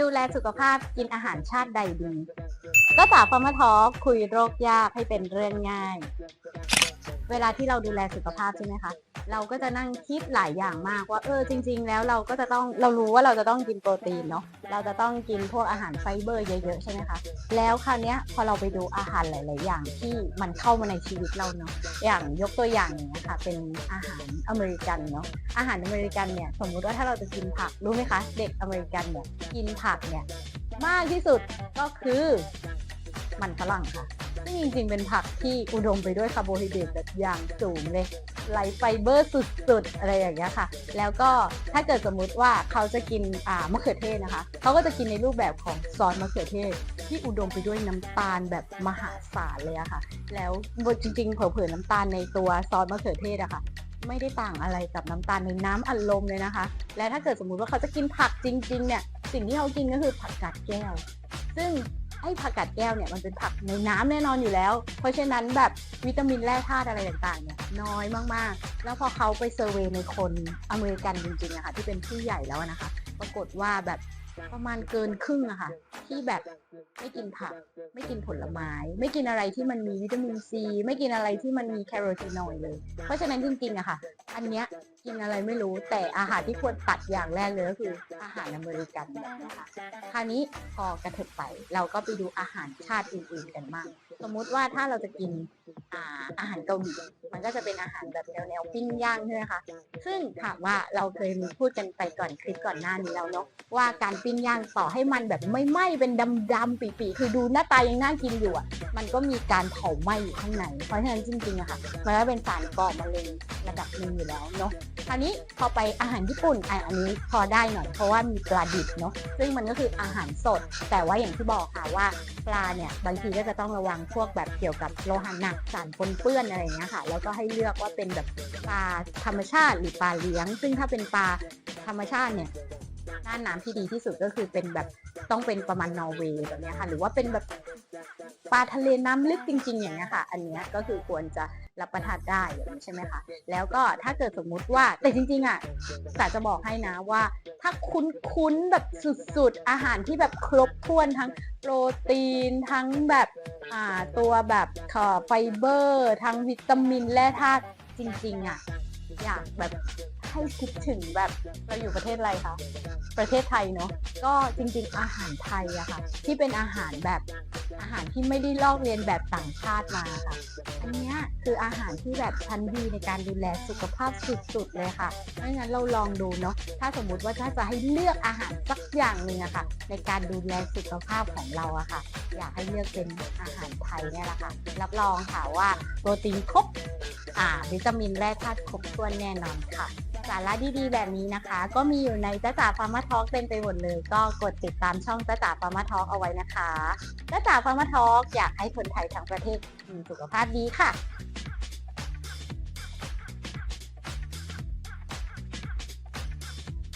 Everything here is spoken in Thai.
ดูแลสุขภาพกินอาหารชาติใดดี ก็จากฟาร์มทอคุยโรคยากให้เป็นเรื่องง่าย เวลาที่เราดูแลสุขภาพใช่ไหมคะ เราก็จะนั่งคิดหลายอย่างมากว่าเออจริง ๆ แล้วเราก็จะต้องเรารู้ว่าเราจะต้องกินโปรตีนเนาะเราจะต้องกินพวกอาหารไฟเบอร์เยอะๆใช่ไหมคะแล้วคราวเนี้ยพอเราไปดูอาหารหลาย ๆ อย่างที่มันเข้ามาในชีวิตเราเนาะอย่างยกตัวอย่างอย่างเงี้ยค่ะเป็นอาหารอเมริกันเนาะอาหารอเมริกันเนี่ยสมมุติว่าถ้าเราจะกินผักรู้ไหมคะ เด็กอเมริกันเนี่ยกินผักเนี่ยมากที่สุดก็คือมันฝรั่งค่ะ ซึ่งจริงๆเป็นผักที่อุดมไปด้วยคาร์โบไฮเดรตแบบอย่างสูงเลยไลฟ์ไฟเบอร์สุดๆ อะไรอย่างเงี้ยค่ะ แล้วก็ถ้าเกิดสมมุติว่าเขาจะกินอ่ามะเขือเทศนะคะ เขาก็จะกินในรูปแบบของซอสมะเขือเทศ ที่อุดมไปด้วยน้ำตาลแบบมหาศาลเลยอะค่ะ แล้วจริงๆเผลอๆน้ำตาลในตัวซอสมะเขือเทศอะค่ะ ไม่ได้ต่างอะไรกับน้ำตาลในน้ำอัดลมเลยนะคะ และถ้าเกิดสมมุติว่าเขาจะกินผักจริง ๆ เนี่ย สิ่งที่เขากินก็คือผักกาดแก้ว ซึ่ง ไอ้ผักกาดแก้วเนี่ยมันเป็นผักในน้ำแน่นอนอยู่แล้ว เพราะฉะนั้นแบบวิตามินแร่ธาตุอะไรต่างๆเนี่ยน้อยมากๆ แล้วพอเขาไปเซอร์เวยในคนอเมริกันจริงๆอะค่ะที่เป็นผู้ใหญ่แล้วนะคะ ปรากฏว่าแบบประมาณเกินครึ่งอะค่ะที่แบบไม่กินผัก ไม่กินผลไม้ ไม่กินอะไรที่มันมีวิตามินซี ไม่กินอะไรที่มันมีแคโรทีนอยด์เลย เพราะฉะนั้นจริงๆอะค่ะ อันเนี้ยกินอะไรไม่รู้แต่อาหารที่ควรตัดอย่างแรกเลยก็คืออาหารอเมริกันนะคะคราวนี้พอกระเถิบไป เราก็ไปดูอาหารชาติอื่นๆกันมาก สมมุติว่าถ้าเราจะกินอ่าอาหารเกาหลีมันก็จะเป็นอาหารแบบแนวๆปิ้งย่างใช่ไหมคะซึ่งถามว่าเราเคยมีพูดกันไปก่อนคลิปก่อนหน้านี้แล้วเนาะว่าการปิ้งย่างต่อให้มันแบบไม่ไหม้เป็นดำๆปีๆคือดูหน้าตายังน่ากินอยู่อะมันก็มีการเผาไหม้อยู่ข้างในเพราะฉะนั้นจริงๆอะค่ะมันก็เป็นสารก่อมะเร็งระดับหนึ่งอยู่แล้วเนาะ คราวนี้พอไปอาหารญี่ปุ่นอะอันนี้พอได้หน่อยเพราะว่ามีปลาดิบเนาะซึ่งมันก็คืออาหารสด แต่ว่าอย่างที่บอกค่ะว่าปลาเนี่ยบางทีก็จะต้องระวังพวกแบบเกี่ยวกับโลหะหนักสารปนเปื้อนอะไรอย่างเงี้ยค่ะแล้วก็ให้เลือกว่าเป็นแบบปลาธรรมชาติหรือปลาเลี้ยง ซึ่งถ้าเป็นปลาธรรมชาติเนี่ยน้าน้ำที่ดีที่สุดก็คือเป็นแบบต้องเป็นประมาณนอร์เวย์แบบเนี้ยค่ะ หรือว่าเป็นแบบ ปลาทะเลน้ำลึกจริง ๆ อย่างเงี้ยค่ะ อันเนี้ยก็คือควรจะรับประทานได้อย่างนี้ใช่ไหมคะ แล้วก็ถ้าเกิดสมมุติว่าแต่จริง ๆอะสาจะบอกให้นะว่า ถ้าคุ้นๆแบบสุดๆ อาหารที่แบบครบถ้วนทั้งโปรตีนทั้งแบบอ่าตัวแบบเอ่อไฟเบอร์ ทั้งวิตามินแร่ธาตุจริง ๆ อะอยากแบบให้คิดถึงแบบเราอยู่ประเทศอะไรคะประเทศไทยเนาะก็จริง ๆ อาหารไทยอะค่ะ ที่เป็นอาหารแบบ อาหารที่ไม่ได้ลอกเลียนแบบต่างชาติมาค่ะ อันนี้คืออาหารที่แบบชั้นดีในการดูแลสุขภาพสุดๆเลยค่ะเพราะฉะนั้นเราลองดูเนาะถ้าสมมุติว่าถ้าจะให้เลือกอาหารสักอย่างหนึ่งอะค่ะ ในการดูแลสุขภาพของเราอะค่ะ อยากให้เลือกเป็นอาหารไทยเนี่ยแหละค่ะรับรองค่ะว่าโปรตีนครบอ่าวิตามินแร่ธาตุครบถ้วนแน่นอนค่ะสาระดีๆ แบบนี้นะคะ ก็มีอยู่ในจ้าจ๋าฟาร์มาทอล์กเต็มไปหมดเลย ก็กดติดตามช่องจ้าจ๋าฟาร์มาทอล์กเอาไว้นะคะจ้าจ๋าฟาร์มาทอล์กอยากให้คนไทยทั้งประเทศมีสุขภาพดีค่ะ